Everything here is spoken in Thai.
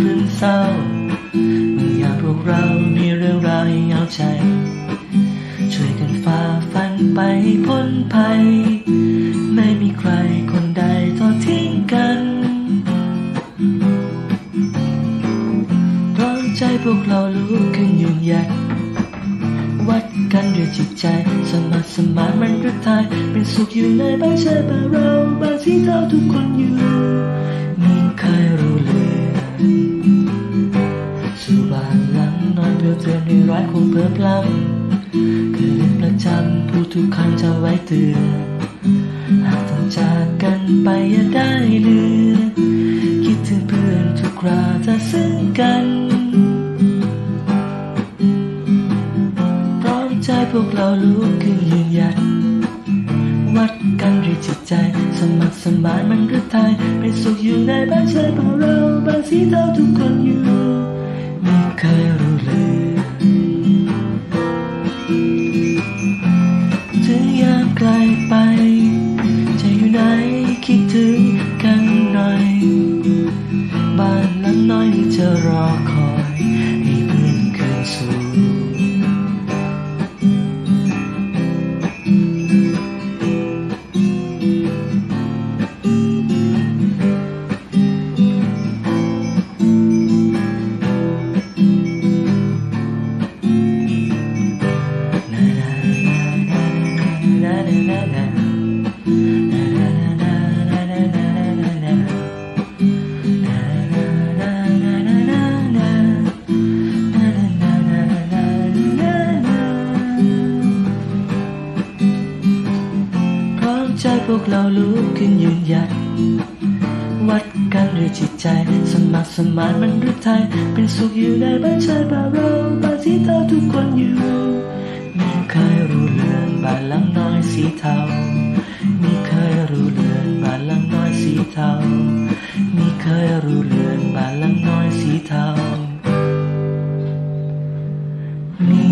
ครึ้มเศร้าเมื่อยามพวกเรามีเรื่องราวให้เหงาใจ ช่วยกันฝ่าฟันไปพ้นภัย ไม่มีใครคนใดทอดทิ้งกันร้อมใจพวกเราลุกขึ้นยืนหยัดวัดกันด้วยจิตใจ สมัครสมานมันรักทาย เป็นสุขอยู่ในบ้านใช่บ้านเราบ้านที่เราทุกคนอยู่ หลังนอนเพื่อเตือนด้วยร้ายคงเพื่อพลังเคยนประจำพูดทุกคำจะไว้เตือนหากต้องจากกันไปอย่าได้เลือนคิดถึงเพื่อนทุกคราจะซึ้งกันพร้อมใจพวกเราลุกขึ้นยืนหยัดวัดกันด้วยจิตใจ สมัครสมานมันรึไทยเป็นสุขอยู่ในบ้านใช่เปล่าเราบ้านสีเทาทุกคนอยู่ เคยรู้เลยถึงยามไกลไป จะอยู่ไหนคิดถึงกันหน่อย บ้านหลังน้อยที่จะรอคอย ให้เพื่อนคืนสู่ ใจพวกเราลุกขึ้นยืนหยัด วัดกันด้วยจิตใจ สมัครสมานมันรึไทย เป็นสุขอยู่ในบ้านชายบ้านเราบ้านที่เทาทุกคนอยู่มีใครรู้เรื่องบ้านหลังน้อยสีเทามีเคยรู้เรื่องบ้านหลังน้อยสีเทามีเคยรู้เรื่องบ้านหลังน้อยสีเทามี